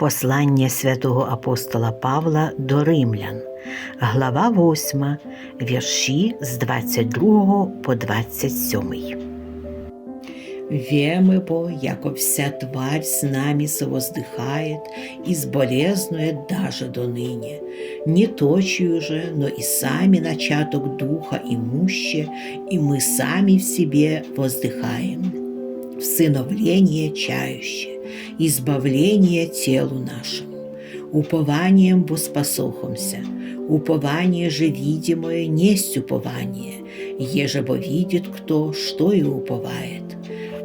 Послання святого апостола Павла до римлян, глава 8, вірші з 22 по 27. Вемы бо, яко вся тварь с нами совоздыхает и сболезнует даже до ныне, не точию же, но и сами начаток духа имуще, и мы сами в себе воздыхаем. Всыновление чающее, избавление телу нашему, упованием воспосохомся, упование же видимое несть упование, еже бо видит кто, что и уповает.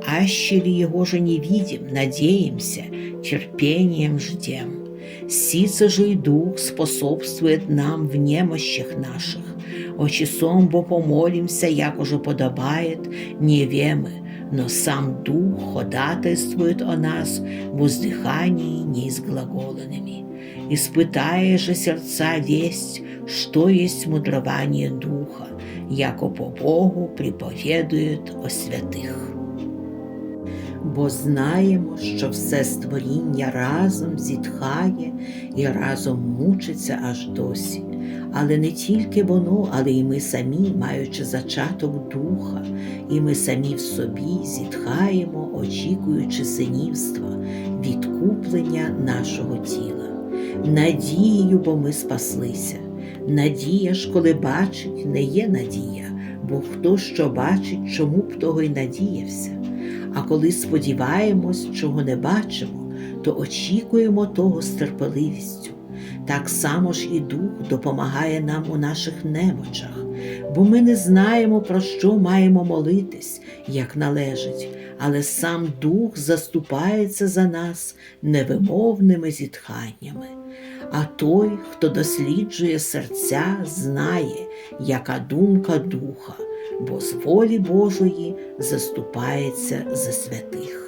Аще ли его же не видим, надеемся, терпением ждем. Сица же и Дух способствует нам в немощах наших. О часом бо помолимся, як уже подобает, не вемы, но сам Дух ходатайствует о нас в воздыхании неизглаголенными. Испытая же сердца весть, что есть мудрование Духа, яко по Богу приповедует о святых. Бо знаємо, що все створіння разом зітхає і разом мучиться аж досі. Але не тільки воно, але й ми самі, маючи зачаток духа, і ми самі в собі зітхаємо, очікуючи синівства, відкуплення нашого тіла. Надією, бо ми спаслися. Надія ж, коли бачить, не є надія, бо хто що бачить, чому б того й надіявся. А коли сподіваємось, чого не бачимо, то очікуємо того з терпеливістю. Так само ж і Дух допомагає нам у наших немочах, бо ми не знаємо, про що маємо молитись, як належить, але сам Дух заступається за нас невимовними зітханнями. А той, хто досліджує серця, знає, яка думка Духа, бо з волі Божої заступається за святих.